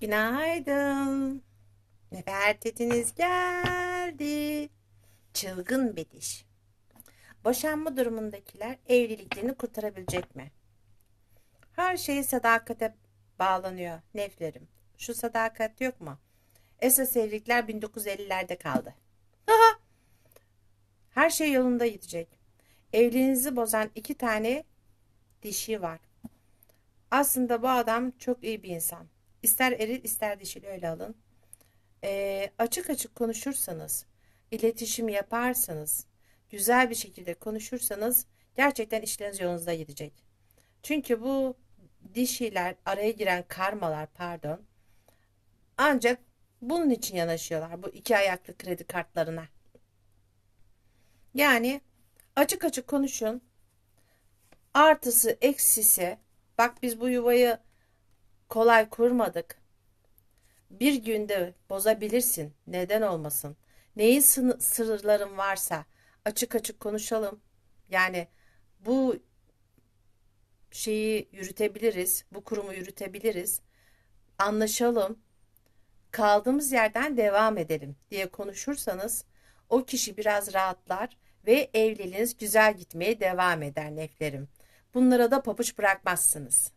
Günaydın. Nefertetiniz geldi. Çılgın bir diş. Boşanma durumundakiler evliliklerini kurtarabilecek mi? Her şey sadakate bağlanıyor neflerim. Şu sadakat yok mu? Esas evlilikler 1950'lerde kaldı. Aha! Her şey yolunda gidecek. Evliliğinizi bozan iki tane dişi var. Aslında bu adam çok iyi bir insan. İster eril ister dişil öyle alın. Ee, açık açık konuşursanız, iletişim yaparsanız, güzel bir şekilde konuşursanız gerçekten işleriniz yolunuzda gidecek. Çünkü bu dişiler, araya giren karmalar pardon, ancak bunun için yanaşıyorlar bu iki ayaklı kredi kartlarına. Yani açık açık konuşun. Artısı eksisi bak biz bu yuvayı kolay kurmadık. Bir günde bozabilirsin. Neden olmasın? Neyin sırların varsa açık açık konuşalım. Yani bu şeyi yürütebiliriz. Bu kurumu yürütebiliriz. Anlaşalım. Kaldığımız yerden devam edelim diye konuşursanız o kişi biraz rahatlar ve evliliğiniz güzel gitmeye devam eder neflerim. Bunlara da papuç bırakmazsınız.